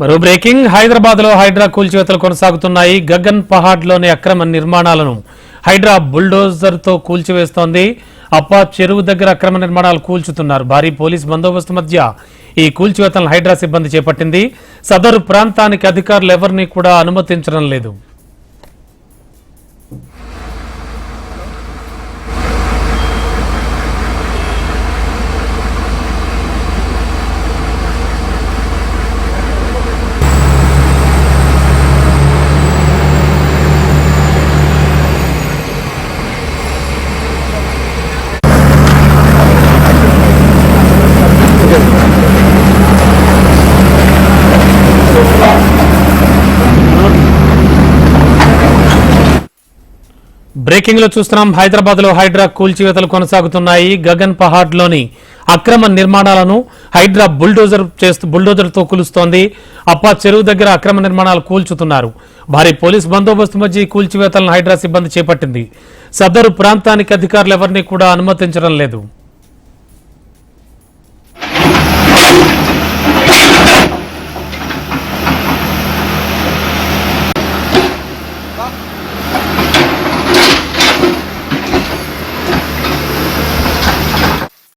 మరో బ్రేకింగ్. హైదరాబాద్లో హైడ్రా కూల్చివేతలు కొనసాగుతున్నాయి. గగన్ పహాడ్లోని అక్రమ నిర్మాణాలను హైడ్రా బుల్డోజర్తో కూల్చివేస్తోంది. అప్పా చెరువు దగ్గర అక్రమ నిర్మాణాలు కూల్చుతున్నారు. భారీ పోలీస్ బందోబస్తు మధ్య ఈ కూల్చివేతలను హైడ్రా సిబ్బంది చేపట్టింది. సదరు ప్రాంతానికి అధికారులు ఎవరిని కూడా అనుమతించడం లేదు. బ్రేకింగ్లో చూస్తున్నాం. హైదరాబాద్లో హైడ్రా కూల్చివేతలు కొనసాగుతున్నాయి. గగన్ పహాడ్లోని అక్రమ నిర్మాణాలను హైడ్రా బుల్డోజర్ చేస్తూ బుల్డోజర్తో కూలుస్తోంది. అప్పా చెరువు దగ్గర అక్రమ నిర్మాణాలు కూల్చుతున్నారు. భారీ పోలీస్ బందోబస్తు మధ్య కూల్చివేతలను హైడ్రా సిబ్బంది చేపట్టింది. సదరు ప్రాంతానికి అధికారులు ఎవరిని కూడా అనుమతించడం లేదు.